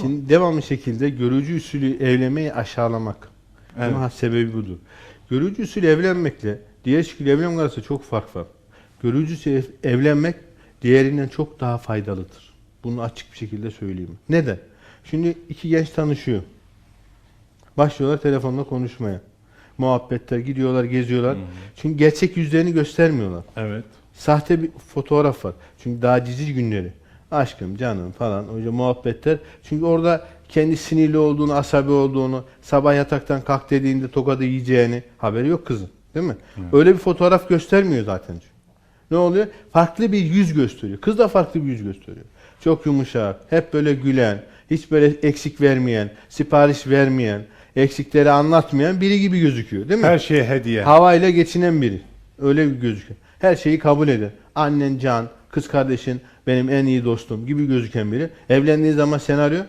Şimdi devamlı şekilde görücü usulü evlenmeyi aşağılamak. Evet. Bunun sebebi budur. Görücü usulü evlenmekle diğer şekilde evlenmek arasında çok fark var. Görücü usulü evlenmek diğerinden çok daha faydalıdır. Bunu açık bir şekilde söyleyeyim. Neden? Şimdi iki genç tanışıyor. Başlıyorlar telefonla konuşmaya. Muhabbetler, gidiyorlar, geziyorlar. Çünkü gerçek yüzlerini göstermiyorlar. Evet. Sahte bir fotoğraf var. Çünkü daha cici günleri. Aşkım, canım falan. Hoca muhabbetler. Çünkü orada kendi sinirli olduğunu, asabi olduğunu, sabah yataktan kalk dediğinde tokadı yiyeceğini haberi yok kızın. Değil mi? Öyle bir fotoğraf göstermiyor zaten. Ne oluyor? Farklı bir yüz gösteriyor. Kız da farklı bir yüz gösteriyor. Çok yumuşak, hep böyle gülen, hiç böyle eksik vermeyen, sipariş vermeyen, eksikleri anlatmayan biri gibi gözüküyor. Değil mi? Her şeye hediye. Havayla geçinen biri. Öyle bir gözüküyor. Her şeyi kabul eder. Annen can, kız kardeşin benim en iyi dostum gibi gözüken biri. Evlendiği zaman senaryo